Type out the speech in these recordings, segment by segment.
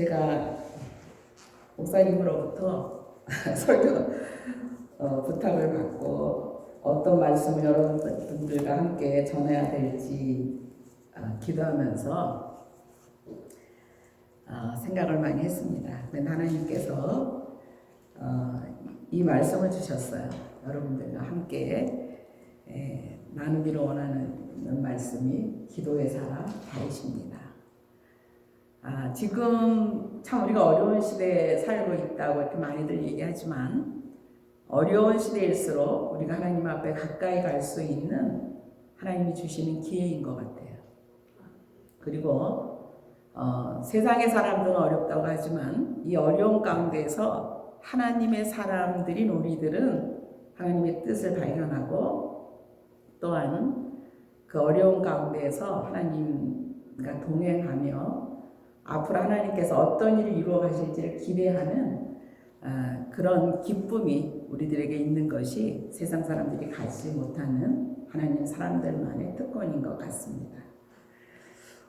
제가 목사님으로부터 설교 어, 부탁을 받고 어떤 말씀을 여러분들과 함께 전해야 될지 어, 기도하면서 어, 생각을 많이 했습니다. 근데 하나님께서 어, 이 말씀을 주셨어요. 여러분들과 함께 에, 나누기를 원하는 말씀이 기도의 사람 다윗입니다. 아, 지금 참 우리가 어려운 시대에 살고 있다고 이렇게 많이들 얘기하지만 어려운 시대일수록 우리가 하나님 앞에 가까이 갈 수 있는 하나님이 주시는 기회인 것 같아요. 그리고 어, 세상의 사람들은 어렵다고 하지만 이 어려운 가운데에서 하나님의 사람들인 우리들은 하나님의 뜻을 발견하고 또한 그 어려운 가운데에서 하나님과 동행하며 앞으로 하나님께서 어떤 일을 이루어 가실지를 기대하는 아, 그런 기쁨이 우리들에게 있는 것이 세상 사람들이 갖지 못하는 하나님 사람들만의 특권인 것 같습니다.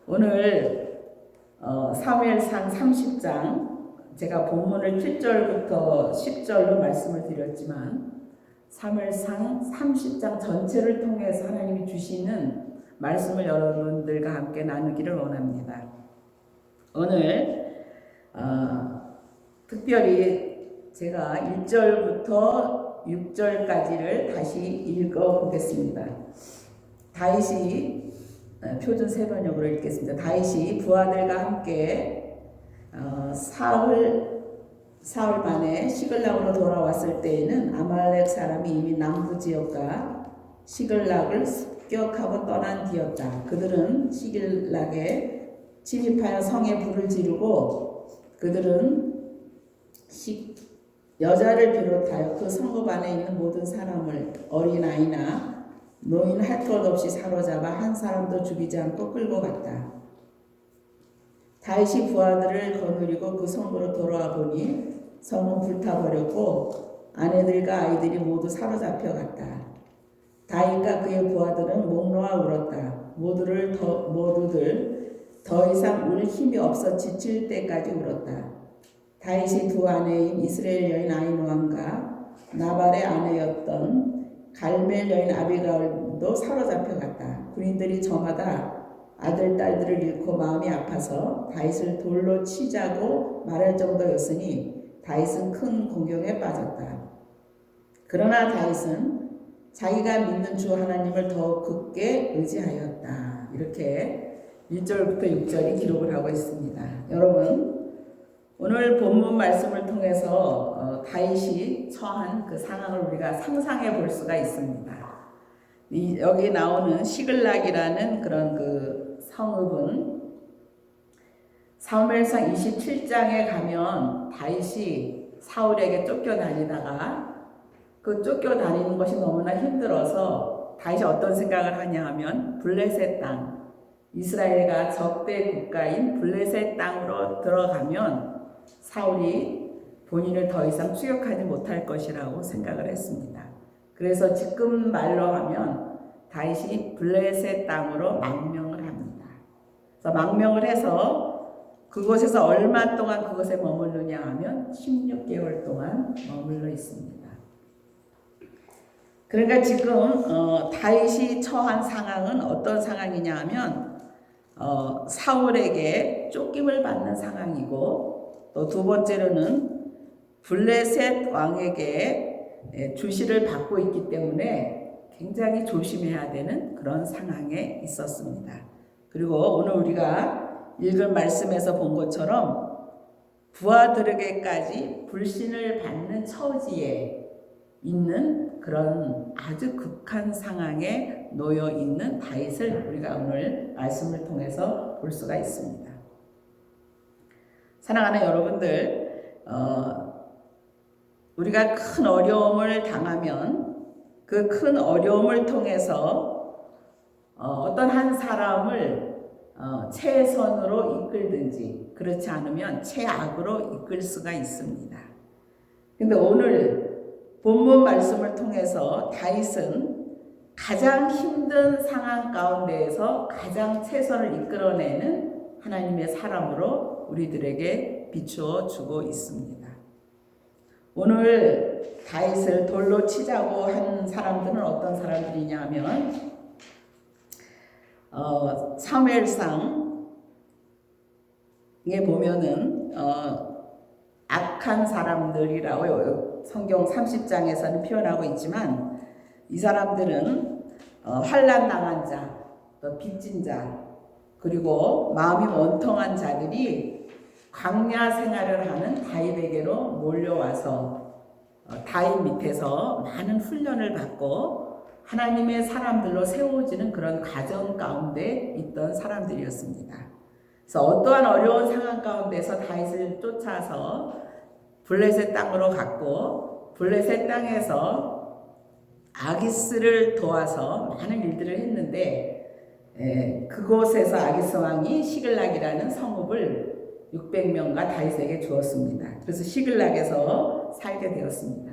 오늘 어, 사무엘상 30장 제가 본문을 7절부터 10절로 말씀을 드렸지만 사무엘상 30장 전체를 통해서 하나님이 주시는 말씀을 여러분들과 함께 나누기를 원합니다. 오늘 어, 특별히 제가 1절부터 6절까지를 다시 읽어 보겠습니다. 다윗이 어, 표준 세번역으로 읽겠습니다. 다윗이 부하들과 함께 어, 사흘 사흘 만에 시글락으로 돌아왔을 때에는 아말렉 사람이 이미 남부 지역과 시글락을 습격하고 떠난 뒤였다. 그들은 시글락에 침입하여 성에 불을 지르고 그들은 시, 여자를 비롯하여 그 성읍 안에 있는 모든 사람을 어린아이나 노인 할 것 없이 사로잡아 한 사람도 죽이지 않고 끌고 갔다. 다윗이 부하들을 거느리고 그 성으로 돌아와 보니 성은 불타버렸고 아내들과 아이들이 모두 사로잡혀 갔다. 다윗과 그의 부하들은 목 놓아 울었다. 모두를 더, 모두들 더 이상 울 힘이 없어 지칠 때까지 울었다. 다윗이 두 아내인 이스라엘 여인 아이노함과 나발의 아내였던 갈멜 여인 아비가일도 사로잡혀 갔다. 군인들이 저마다 아들 딸들을 잃고 마음이 아파서 다윗을 돌로 치자고 말할 정도였으니 다윗은 큰 공경에 빠졌다. 그러나 다윗은 자기가 믿는 주 하나님을 더 굳게 의지하였다. 이렇게 1절부터 6절이 기록을 하고 있습니다. 여러분, 오늘 본문 말씀을 통해서 어, 다윗이 처한 그 상황을 우리가 상상해 볼 수가 있습니다. 이, 여기 나오는 시글락이라는 그런 그 성읍은 사무엘상 27장에 가면 다윗이 사울에게 쫓겨다니다가 그 쫓겨다니는 것이 너무나 힘들어서 다윗이 어떤 생각을 하냐 하면 블레셋 땅 이스라엘과 적대 국가인 블레셋 땅으로 들어가면 사울이 본인을 더 이상 추격하지 못할 것이라고 생각을 했습니다. 그래서 지금 말로 하면 다윗이 블레셋 땅으로 망명을 합니다. 그래서 망명을 해서 그곳에서 얼마 동안 그곳에 머물느냐 하면 16개월 동안 머물러 있습니다. 그러니까 지금 어, 다윗이 처한 상황은 어떤 상황이냐 하면 어, 사울에게 쫓김을 받는 상황이고 또 두 번째로는 블레셋 왕에게 예, 주시를 받고 있기 때문에 굉장히 조심해야 되는 그런 상황에 있었습니다. 그리고 오늘 우리가 읽은 말씀에서 본 것처럼 부하들에게까지 불신을 받는 처지에 있는 그런 아주 극한 상황에 놓여 있는 다윗을 우리가 오늘 말씀을 통해서 볼 수가 있습니다. 사랑하는 여러분들, 어, 우리가 큰 어려움을 당하면 그 큰 어려움을 통해서 어, 떤한 사람을 어, 최선으로 이끌든지 그렇지 않으면 최악으로 이끌 수가 있습니다. 근데 오늘 본문 말씀을 통해서 다윗은 가장 힘든 상황 가운데에서 가장 최선을 이끌어내는 하나님의 사람으로 우리들에게 비추어 주고 있습니다. 오늘 다윗을 돌로 치자고 한 사람들은 어떤 사람들이냐 하면 어, 사무엘상에 보면은 어, 악한 사람들이라고 성경 30장에서는 표현하고 있지만 이 사람들은 어, 환란 당한 자, 또 빚진 자, 그리고 마음이 원통한 자들이 광야 생활을 하는 다윗에게로 몰려와서 어, 다윗 밑에서 많은 훈련을 받고 하나님의 사람들로 세워지는 그런 과정 가운데 있던 사람들이었습니다. 그래서 어떠한 어려운 상황 가운데서 다윗을 쫓아서 블레셋 땅으로 갔고 블레셋 땅에서 아기스를 도와서 많은 일들을 했는데 예, 그곳에서 아기스 왕이 시글락이라는 성읍을 600명과 다윗에게 주었습니다. 그래서 시글락에서 살게 되었습니다.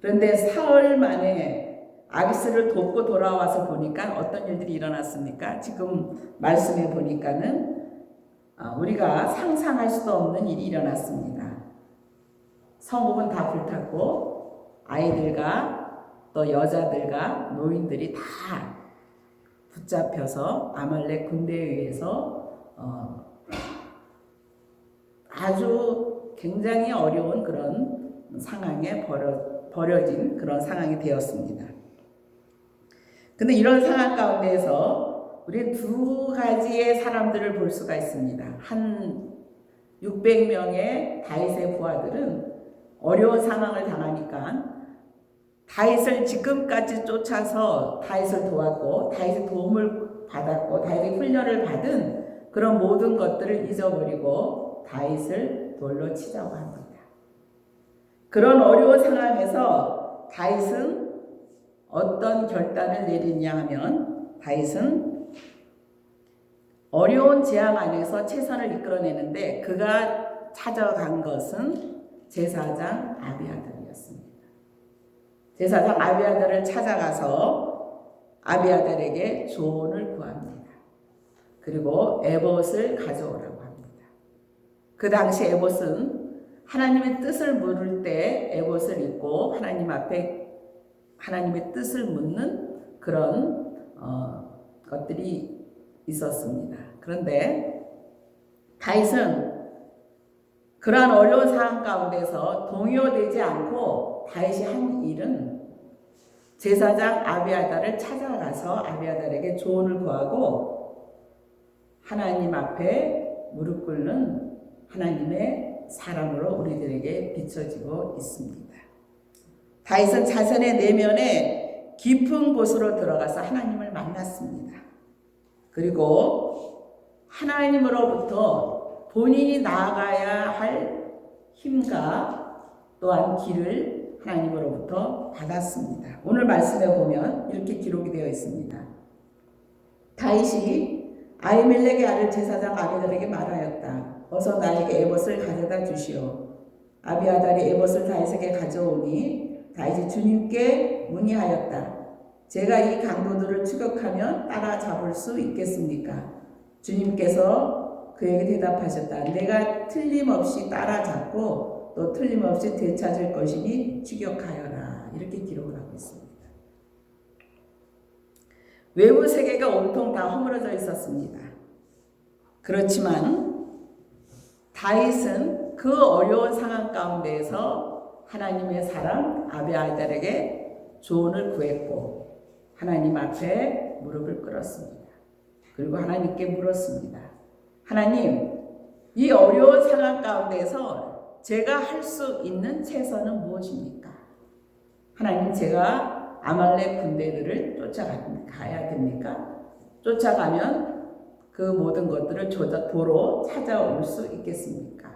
그런데 사흘 만에 아기스를 돕고 돌아와서 보니까 어떤 일들이 일어났습니까? 지금 말씀해 보니까는 아, 우리가 상상할 수도 없는 일이 일어났습니다. 성읍은 다 불탔고 아이들과 또 여자들과 노인들이 다 붙잡혀서 아말렉 군대에 의해서 어, 아주 굉장히 어려운 그런 상황에 벌어, 벌어진 그런 상황이 되었습니다. 근데 이런 상황 가운데에서 우리 두 가지의 사람들을 볼 수가 있습니다. 한 600명의 다윗의 부하들은 어려운 상황을 당하니까 다윗을 지금까지 쫓아서 다윗을 도왔고 다윗의 도움을 받았고 다윗의 훈련을 받은 그런 모든 것들을 잊어버리고 다윗을 돌로 치자고 합니다. 그런 어려운 상황에서 다윗은 어떤 결단을 내리냐 하면 다윗은 어려운 재앙 안에서 최선을 이끌어내는데 그가 찾아간 것은 제사장 아비아들이었습니다. 제사장 아비아들을 찾아가서 아비아들에게 조언을 구합니다. 그리고 에봇을 가져오라고 합니다. 그 당시 에봇은 하나님의 뜻을 물을 때 에봇을 입고 하나님 앞에 하나님의 뜻을 묻는 그런 어, 것들이 있었습니다. 그런데 다윗은 그러한 어려운 상황 가운데서 동요되지 않고 다윗이 한 일은 제사장 아비아달을 찾아가서 아비아달에게 조언을 구하고 하나님 앞에 무릎 꿇는 하나님의 사람으로 우리들에게 비춰지고 있습니다. 다윗은 자신의 내면에 깊은 곳으로 들어가서 하나님을 만났습니다. 그리고 하나님으로부터 본인이 나아가야 할 힘과 또한 길을 하나님으로부터 받았습니다. 오늘 말씀에 보면 이렇게 기록이 되어 있습니다. 다윗이 아이멜렉의 아들 제사장 아비들에게 말하였다. 어서 나에게 에봇을 가져다 주시오. 아비아달이 에봇을 다윗에게 가져오니 다윗이 주님께 문의하였다. 제가 이 강도들을 추격하면 따라잡을 수 있겠습니까? 주님께서 그에게 대답하셨다. 내가 틀림없이 따라잡고 또 틀림없이 되찾을 것이니 추격하여라. 이렇게 기록을 하고 있습니다. 외부 세계가 온통 다 허물어져 있었습니다. 그렇지만 다윗은 그 어려운 상황 가운데에서 하나님의 사람 아비아달에게 조언을 구했고 하나님 앞에 무릎을 꿇었습니다. 그리고 하나님께 물었습니다. 하나님, 이 어려운 상황 가운데서 제가 할 수 있는 최선은 무엇입니까? 하나님, 제가 아말렉 군대들을 쫓아가야 됩니까? 쫓아가면 그 모든 것들을 도로 찾아올 수 있겠습니까?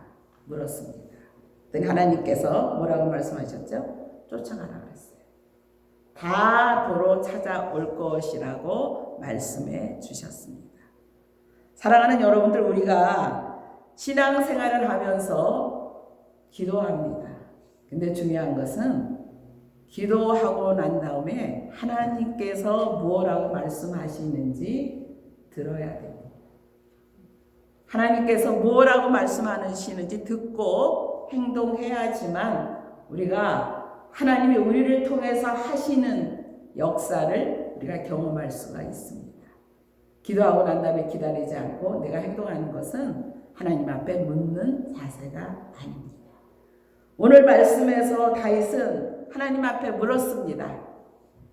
물었습니다. 하나님께서 뭐라고 말씀하셨죠? 쫓아가라 그랬어요. 다 도로 찾아올 것이라고 말씀해 주셨습니다. 사랑하는 여러분들, 우리가 신앙생활을 하면서 기도합니다. 근데 중요한 것은 기도하고 난 다음에 하나님께서 무엇라고 말씀하시는지 들어야 됩니다. 하나님께서 뭐라고 말씀하시는지 듣고 행동해야지만 우리가 하나님이 우리를 통해서 하시는 역사를 우리가 경험할 수가 있습니다. 기도하고 난 다음에 기다리지 않고 내가 행동하는 것은 하나님 앞에 묻는 자세가 아닙니다. 오늘 말씀에서 다윗은 하나님 앞에 물었습니다.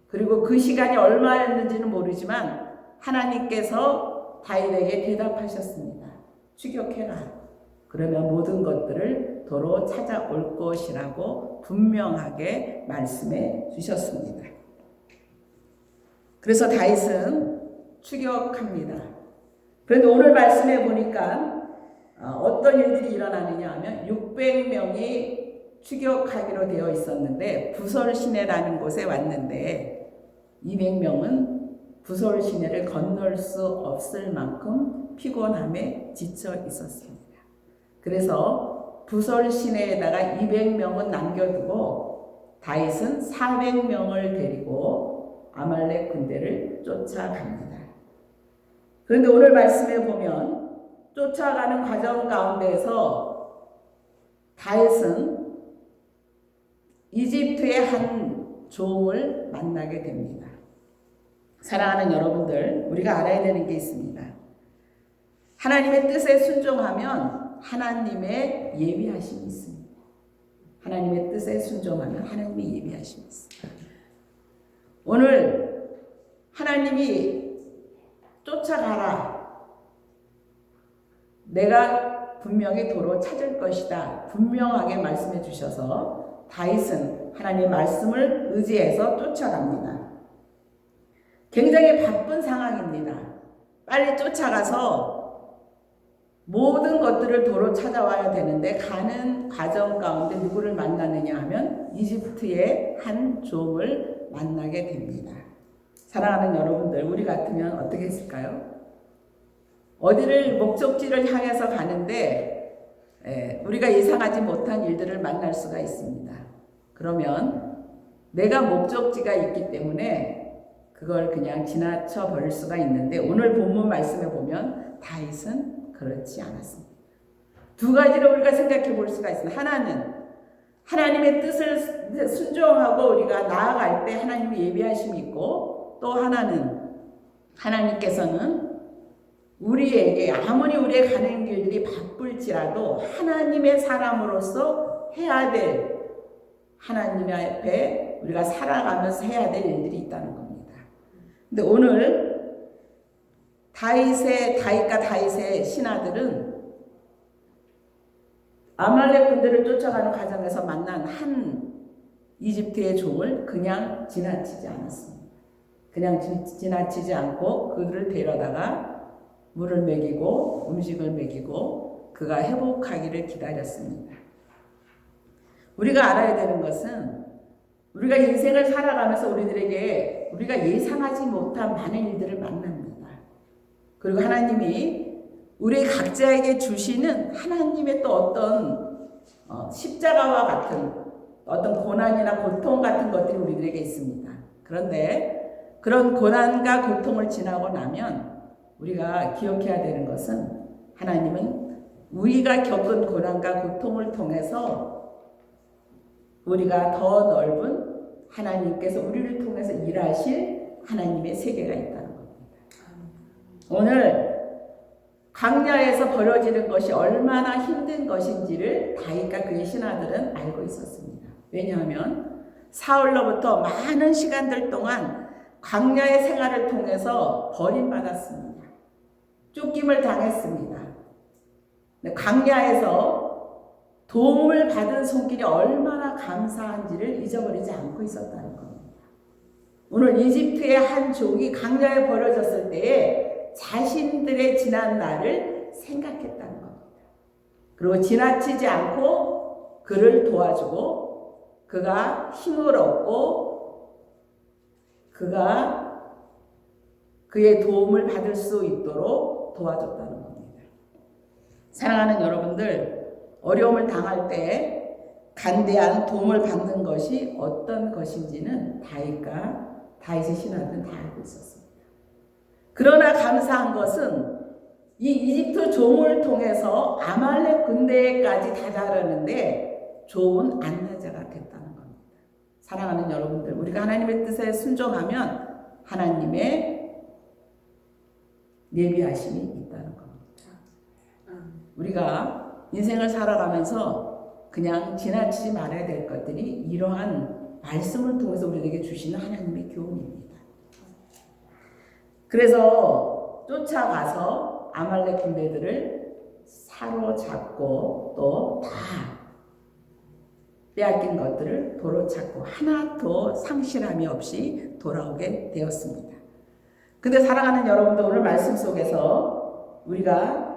그리고 그 시간이 얼마였는지는 모르지만 하나님께서 다윗에게 대답하셨습니다. 추격해라. 그러면 모든 것들을 도로 찾아올 것이라고 분명하게 말씀해 주셨습니다. 그래서 다윗은 추격합니다. 그런데 오늘 말씀해 보니까 어, 어떤 일들이 일어나느냐 하면 600명이 추격하기로 되어 있었는데 부설 시내라는 곳에 왔는데 200명은 부설 시내를 건널 수 없을 만큼 피곤함에 지쳐 있었습니다. 그래서 부설 시내에다가 200명은 남겨두고 다윗은 400명을 데리고 아말렉 군대를 쫓아갑니다. 그런데 오늘 말씀에 보면 쫓아가는 과정 가운데서 다윗은 이집트의 한 종을 만나게 됩니다. 사랑하는 여러분들, 우리가 알아야 되는 게 있습니다. 하나님의 뜻에 순종하면 하나님의 예비하심이 있습니다. 하나님의 뜻에 순종하면 하나님의 예비하심이 있습니다. 오늘 하나님이 쫓아가라. 내가 분명히 도로 찾을 것이다. 분명하게 말씀해 주셔서 다윗은 하나님의 말씀을 의지해서 쫓아갑니다. 굉장히 바쁜 상황입니다. 빨리 쫓아가서 모든 것들을 도로 찾아와야 되는데 가는 과정 가운데 누구를 만나느냐 하면 이집트의 한 종을 만나게 됩니다. 사랑하는 여러분들, 우리 같으면 어떻게 했을까요? 어디를 목적지를 향해서 가는데 에, 우리가 예상하지 못한 일들을 만날 수가 있습니다. 그러면 내가 목적지가 있기 때문에 그걸 그냥 지나쳐 버릴 수가 있는데 오늘 본문 말씀에 보면 다윗은 그렇지 않았습니다. 두 가지로 우리가 생각해 볼 수가 있습니다. 하나는 하나님의 뜻을 순종하고 우리가 나아갈 때 하나님의 예비하심이 있고 또 하나는 하나님께서는 우리에게 아무리 우리의 가는 길들이 바쁠지라도 하나님의 사람으로서 해야 될 하나님 앞에 우리가 살아가면서 해야 될 일들이 있다는 겁니다. 근데 오늘 다윗의 다윗과 다윗의 신하들은 아말렉 군대를 쫓아가는 과정에서 만난 한 이집트의 종을 그냥 지나치지 않았습니다. 그냥 지나치지 않고 그를 데려다가 물을 먹이고 음식을 먹이고 그가 회복하기를 기다렸습니다. 우리가 알아야 되는 것은 우리가 인생을 살아가면서 우리들에게 우리가 예상하지 못한 많은 일들을 만납니다. 그리고 하나님이 우리 각자에게 주시는 하나님의 또 어떤 어, 십자가와 같은 어떤 고난이나 고통 같은 것들이 우리들에게 있습니다. 그런데 그런 고난과 고통을 지나고 나면 우리가 기억해야 되는 것은 하나님은 우리가 겪은 고난과 고통을 통해서 우리가 더 넓은 하나님께서 우리를 통해서 일하실 하나님의 세계가 있다는 겁니다. 오늘 광야에서 벌어지는 것이 얼마나 힘든 것인지를 다윗과 그의 신하들은 알고 있었습니다. 왜냐하면 사울로부터 많은 시간들 동안 광야의 생활을 통해서 버림받았습니다. 쫓김을 당했습니다. 광야에서 도움을 받은 손길이 얼마나 감사한지를 잊어버리지 않고 있었다는 겁니다. 오늘 이집트의 한 종이 강야에 버려졌을 때에 자신들의 지난 날을 생각했다는 겁니다. 그리고 지나치지 않고 그를 도와주고 그가 힘을 얻고 그가 그의 도움을 받을 수 있도록 도와줬다는 겁니다. 사랑하는 여러분들, 어려움을 당할 때 간대한 도움을 받는 것이 어떤 것인지는 다윗과 다윗의 신하들은 다 알고 있었습니다. 그러나 감사한 것은 이 이집트 종을 통해서 아말렉 군대까지 다다르는데 좋은 안내자가 됐다는 겁니다. 사랑하는 여러분들, 우리가 하나님의 뜻에 순종하면 하나님의 예비하심이 있다는 겁니다. 우리가 인생을 살아가면서 그냥 지나치지 말아야 될 것들이 이러한 말씀을 통해서 우리에게 주시는 하나님의 교훈입니다. 그래서 쫓아가서 아말렉 군대들을 사로잡고 또 다 빼앗긴 것들을 도로 찾고 하나도 상실함이 없이 돌아오게 되었습니다. 근데 사랑하는 여러분들 오늘 말씀 속에서 우리가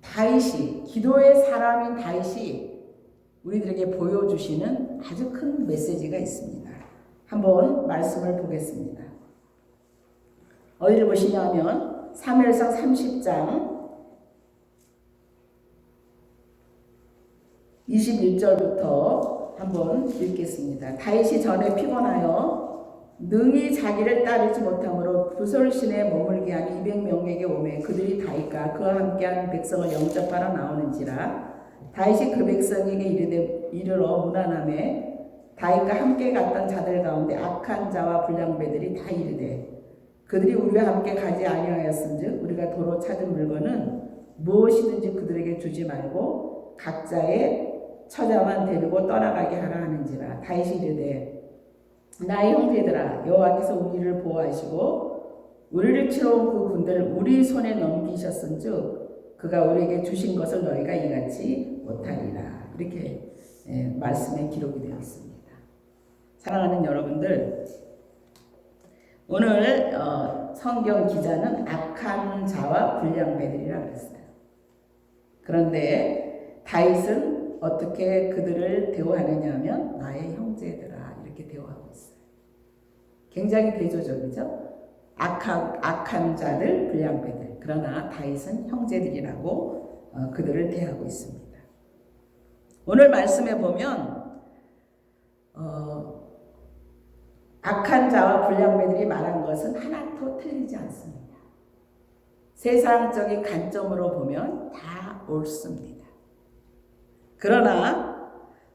다윗이 기도의 사람인 다윗이 우리들에게 보여주시는 아주 큰 메시지가 있습니다. 한번 말씀을 보겠습니다. 어디를 보시냐면 3일상 30장 21절부터 한번 읽겠습니다. 다윗이 전에 피곤하여 능히 자기를 따르지 못함으로 부설신에 머물게 한 200명에게 오매 그들이 다윗과 그와 함께한 백성을 영접하러 나오는지라. 다윗이 그 백성에게 이르되 이르러 무난함에 다윗과 함께 갔던 자들 가운데 악한 자와 불량배들이 다 이르되 그들이 우리와 함께 가지 아니하였은즉 우리가 도로 찾은 물건은 무엇이든지 그들에게 주지 말고 각자의 처자만 데리고 떠나가게 하라 하는지라. 다윗이 이르되 나의 형제들아 여호와께서 우리를 보호하시고 우리를 치러 온 그 군대를 우리 손에 넘기셨은즉 그가 우리에게 주신 것을 너희가 이같이 못하리라 이렇게 예, 말씀에 기록이 되어 있습니다. 사랑하는 여러분들 오늘 어, 성경 기자는 악한 자와 불량 배들이라 그랬어요. 그런데 다윗은 어떻게 그들을 대우하느냐 하면 나의 형제들 아 이렇게 대우하고 있어요. 굉장히 대조적이죠. 악한, 악한 자들, 불량배들. 그러나 다윗은 형제들이라고 어, 그들을 대하고 있습니다. 오늘 말씀에 보면 어, 악한 자와 불량배들이 말한 것은 하나도 틀리지 않습니다. 세상적인 관점으로 보면 다 옳습니다. 그러나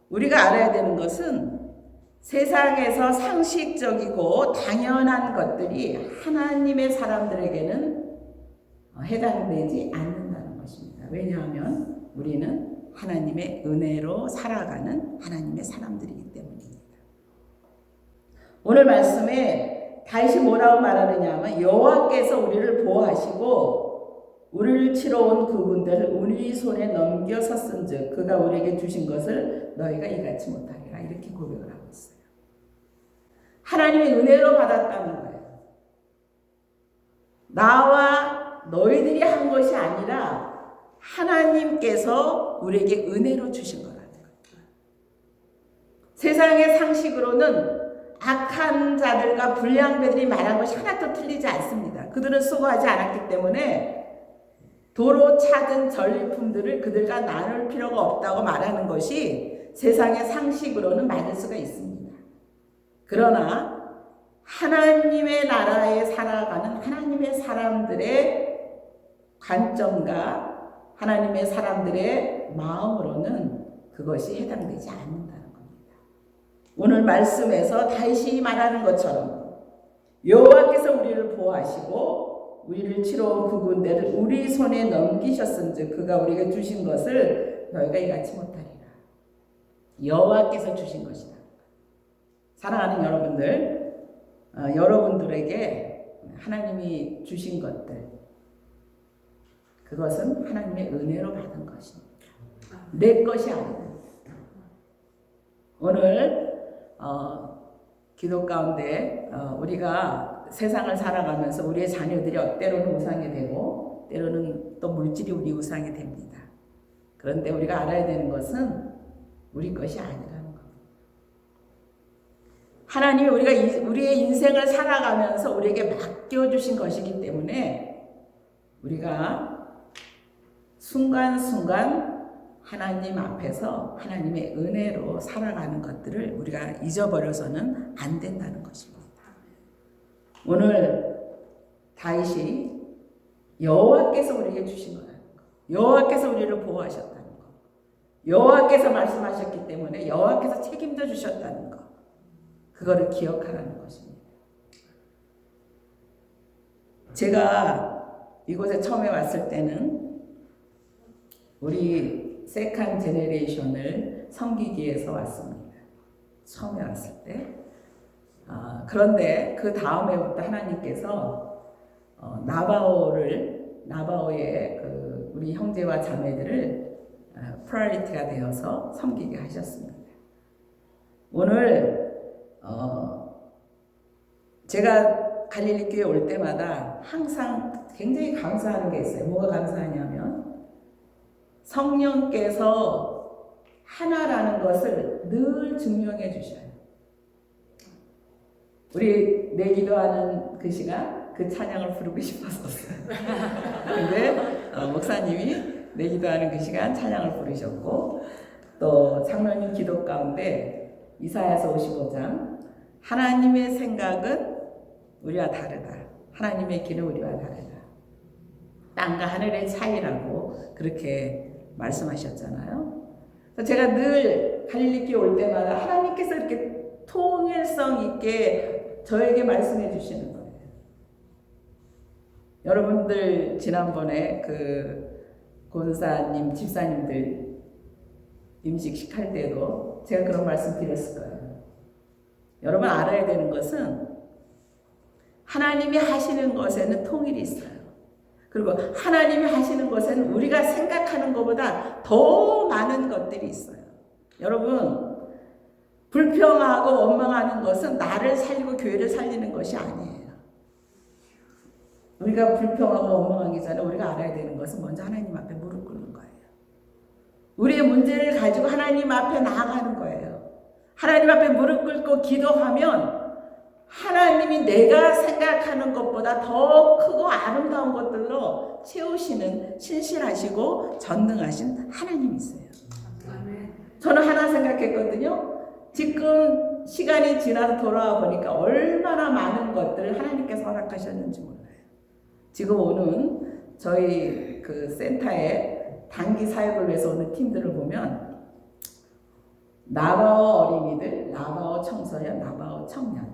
우리가 알아야 되는 것은 세상에서 상식적이고 당연한 것들이 하나님의 사람들에게는 해당되지 않는다는 것입니다. 왜냐하면 우리는 하나님의 은혜로 살아가는 하나님의 사람들이기 때문입니다. 오늘 말씀에 다시 뭐라고 말하느냐 하면 여호와께서 우리를 보호하시고 우리를 치러 온 그분들을 우리 손에 넘겨섰은즉 그가 우리에게 주신 것을 너희가 이같이 못하리라 이렇게 고백을 하고 있어요. 하나님의 은혜로 받았다는 거예요. 나와 너희들이 한 것이 아니라 하나님께서 우리에게 은혜로 주신 거라는 거예요. 세상의 상식으로는 악한 자들과 불량배들이 말한 것이 하나도 틀리지 않습니다. 그들은 수고하지 않았기 때문에 도로 찾은 전리품들을 그들과 나눌 필요가 없다고 말하는 것이 세상의 상식으로는 맞을 수가 있습니다. 그러나 하나님의 나라에 살아가는 하나님의 사람들의 관점과 하나님의 사람들의 마음으로는 그것이 해당되지 않는다는 겁니다. 오늘 말씀에서 다시 말하는 것처럼 여호와께서 우리를 보호하시고 우리를 치러 온 그 군대를 우리 손에 넘기셨은즉 그가 우리에게 주신 것을 너희가 이같이 못하리라. 여호와께서 주신 것이다. 사랑하는 여러분들, 어, 여러분들에게 하나님이 주신 것들 그것은 하나님의 은혜로 받은 것입니다. 내 것이 아니다. 오늘 어, 기도 가운데 어, 우리가 세상을 살아가면서 우리의 자녀들이 때로는 우상이 되고 때로는 또 물질이 우리 우상이 됩니다. 그런데 우리가 알아야 되는 것은 우리 것이 아니라는 것. 하나님이 우리가 우리의 인생을 살아가면서 우리에게 맡겨 주신 것이기 때문에 우리가 순간순간 하나님 앞에서 하나님의 은혜로 살아가는 것들을 우리가 잊어버려서는 안 된다는 것입니다. 오늘 다윗이 여호와께서 우리에게 주신 거라는 거. 여호와께서 우리를 보호하셨다는 거. 여호와께서 말씀하셨기 때문에 여호와께서 책임져 주셨다는 거. 그거를 기억하라는 것입니다. 제가 이곳에 처음에 왔을 때는 우리 세컨 제네레이션을 섬기기 위해서 왔습니다. 처음에 왔을 때. 아, 그런데 그 다음에부터 하나님께서 어, 나바오를 나바오의 그 우리 형제와 자매들을 어, 프라이리티가 되어서 섬기게 하셨습니다. 오늘 어, 제가 갈릴리 교회 올 때마다 항상 굉장히 감사하는 게 있어요. 뭐가 감사하냐면 성령께서 하나라는 것을 늘 증명해 주셔요. 우리 내 기도하는 그 시간 그 찬양을 부르고 싶었었어요. 근데 어, 목사님이 내 기도하는 그 시간 찬양을 부르셨고 또 장로님 기도 가운데 이사야서 55장 하나님의 생각은 우리와 다르다. 하나님의 길은 우리와 다르다. 땅과 하늘의 차이라고 그렇게 말씀하셨잖아요. 제가 늘 갈릴리께 올 때마다 하나님께서 이렇게 통일성 있게 저에게 말씀해 주시는 거예요. 여러분들 지난번에 그 권사님, 집사님들 임식식 할 때도 제가 그런 말씀 드렸을 거예요. 여러분 알아야 되는 것은 하나님이 하시는 것에는 통일이 있어요. 그리고 하나님이 하시는 것에는 우리가 생각하는 것보다 더 많은 것들이 있어요. 여러분, 불평하고 원망하는 것은 나를 살리고 교회를 살리는 것이 아니에요. 우리가 불평하고 원망하기 전에 우리가 알아야 되는 것은 먼저 하나님 앞에 무릎 꿇는 거예요. 우리의 문제를 가지고 하나님 앞에 나아가는. 하나님 앞에 무릎 꿇고 기도하면 하나님이 내가 생각하는 것보다 더 크고 아름다운 것들로 채우시는 신실하시고 전능하신 하나님이세요. 저는 하나 생각했거든요. 지금 시간이 지나서 돌아와 보니까 얼마나 많은 것들을 하나님께서 허락하셨는지 몰라요. 지금 오는 저희 그 센터에 단기 사역을 위해서 오는 팀들을 보면 나바오 어린이들, 나바오 청소년, 나바오 청년,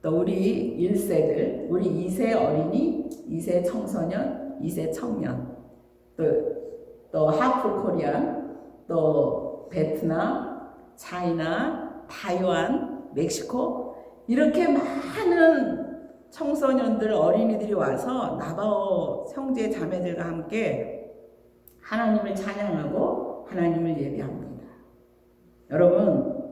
또 우리 1세들, 우리 2세 어린이, 2세 청소년, 2세 청년, 또, 또 하프 코리안, 또 베트남, 차이나, 타이완, 멕시코. 이렇게 많은 청소년들 어린이들이 와서 나바오 형제 자매들과 함께 하나님을 찬양하고 하나님을 예배합니다. 여러분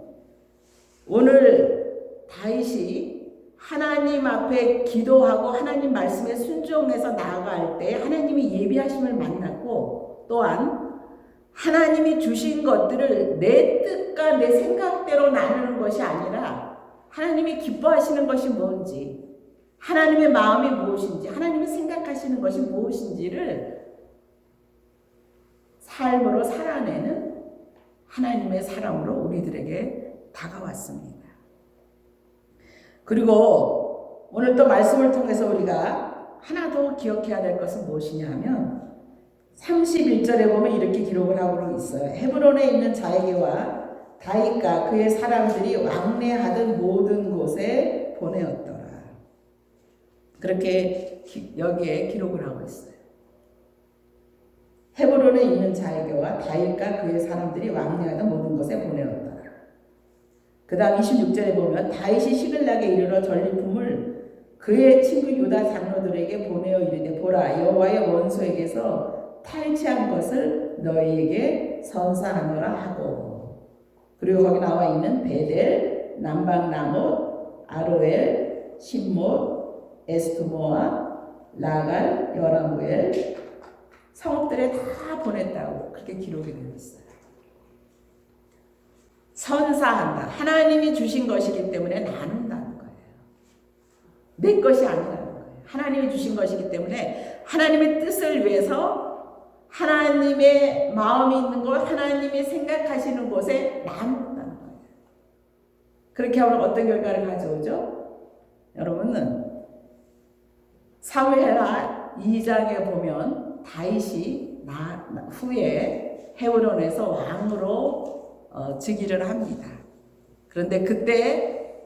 오늘 다윗이 하나님 앞에 기도하고 하나님 말씀에 순종해서 나아갈 때 하나님이 예비하심을 만났고 또한 하나님이 주신 것들을 내 뜻과 내 생각대로 나누는 것이 아니라 하나님이 기뻐하시는 것이 뭔지 하나님의 마음이 무엇인지 하나님이 생각하시는 것이 무엇인지를 삶으로 살아내는 하나님의 사람으로 우리들에게 다가왔습니다. 그리고 오늘 또 말씀을 통해서 우리가 하나 더 기억해야 될 것은 무엇이냐 하면 31절에 보면 이렇게 기록을 하고 있어요. 헤브론에 있는 자에게와 다윗과 그의 사람들이 왕래하던 모든 곳에 보내었더라. 그렇게 기, 여기에 기록을 하고 있어요. 헤브론에 있는 자에게와 다윗과 그의 사람들이 왕래하던 모든 곳에 보내었더라. 그 다음 26절에 보면 다윗이 시글락에 이르러 전리품을 그의 친구 유다 장로들에게 보내어 이르되 보라 여호와의 원소에게서 탈취한 것을 너희에게 선사하노라 하고 그리고 거기 나와 있는 베델, 남방나못, 아로엘, 신못, 에스토모아, 라갈, 여라무엘 성읍들에 다 보냈다고 그렇게 기록이 되어 있어요. 선사한다. 하나님이 주신 것이기 때문에 나눈다는 거예요. 내 것이 아니라는 거예요. 하나님이 주신 것이기 때문에 하나님의 뜻을 위해서 하나님의 마음이 있는 곳, 하나님이 생각하시는 곳에 나눈다는 거예요. 그렇게 하면 어떤 결과를 가져오죠? 여러분은 사무엘하 2장에 보면 다윗이 나, 나- 후에 헤브론에서 왕으로 어, 즉위를 합니다. 그런데 그때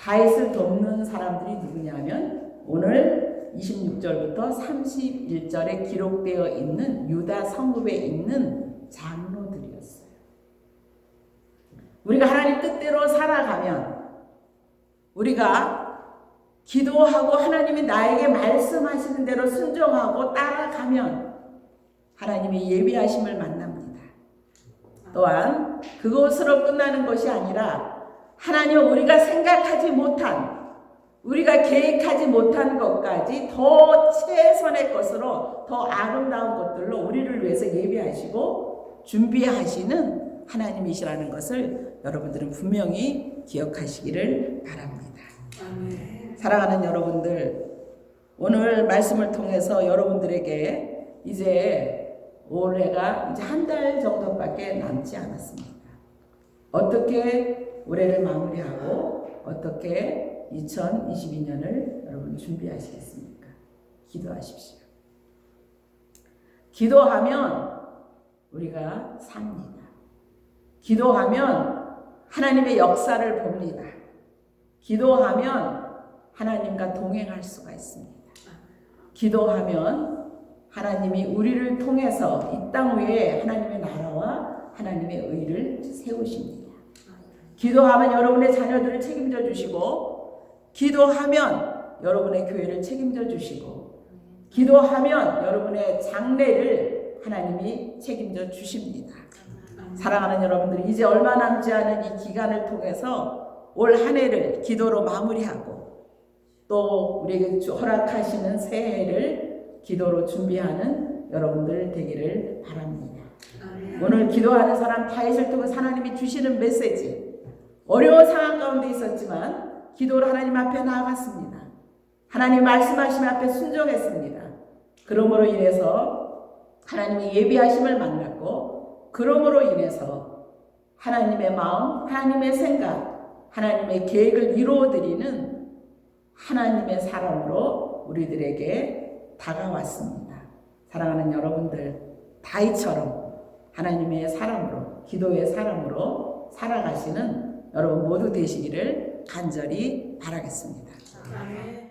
다윗을 돕는 사람들이 누구냐면 오늘 26절부터 31절에 기록되어 있는 유다 성읍에 있는 장로들이었어요. 우리가 하나님 뜻대로 살아가면 우리가 기도하고 하나님이 나에게 말씀하시는 대로 순종하고 따라가면 하나님의 예비하심을 만납니다. 또한 그것으로 끝나는 것이 아니라 하나님 우리가 생각하지 못한 우리가 계획하지 못한 것까지 더 최선의 것으로 더 아름다운 것들로 우리를 위해서 예비하시고 준비하시는 하나님이시라는 것을 여러분들은 분명히 기억하시기를 바랍니다. 사랑하는 여러분들, 오늘 말씀을 통해서 여러분들에게 이제 올해가 이제 한 달 정도밖에 남지 않았습니다. 어떻게 올해를 마무리하고 어떻게 2022년을 여러분 준비하시겠습니까? 기도하십시오. 기도하면 우리가 삽니다. 기도하면 하나님의 역사를 봅니다. 기도하면 하나님과 동행할 수가 있습니다. 기도하면 하나님이 우리를 통해서 이 땅 위에 하나님의 나라와 하나님의 의를 세우십니다. 기도하면 여러분의 자녀들을 책임져 주시고, 기도하면 여러분의 교회를 책임져 주시고, 기도하면 여러분의 장래를 하나님이 책임져 주십니다. 사랑하는 여러분들, 이제 얼마 남지 않은 이 기간을 통해서 올 한 해를 기도로 마무리하고 또 우리에게 허락하시는 새해를 기도로 준비하는 여러분들 되기를 바랍니다. 오늘 기도하는 사람 다윗을 통해서 하나님이 주시는 메시지 어려운 상황 가운데 있었지만 기도로 하나님 앞에 나아갔습니다. 하나님 말씀하심 앞에 순종했습니다. 그러므로 인해서 하나님의 예비하심을 만났고 그러므로 인해서 하나님의 마음, 하나님의 생각, 하나님의 계획을 이루어 드리는 하나님의 사람으로 우리들에게 다가왔습니다. 사랑하는 여러분들, 다이처럼 하나님의 사람으로, 기도의 사람으로 살아가시는 여러분 모두 되시기를 간절히 바라겠습니다. 아멘.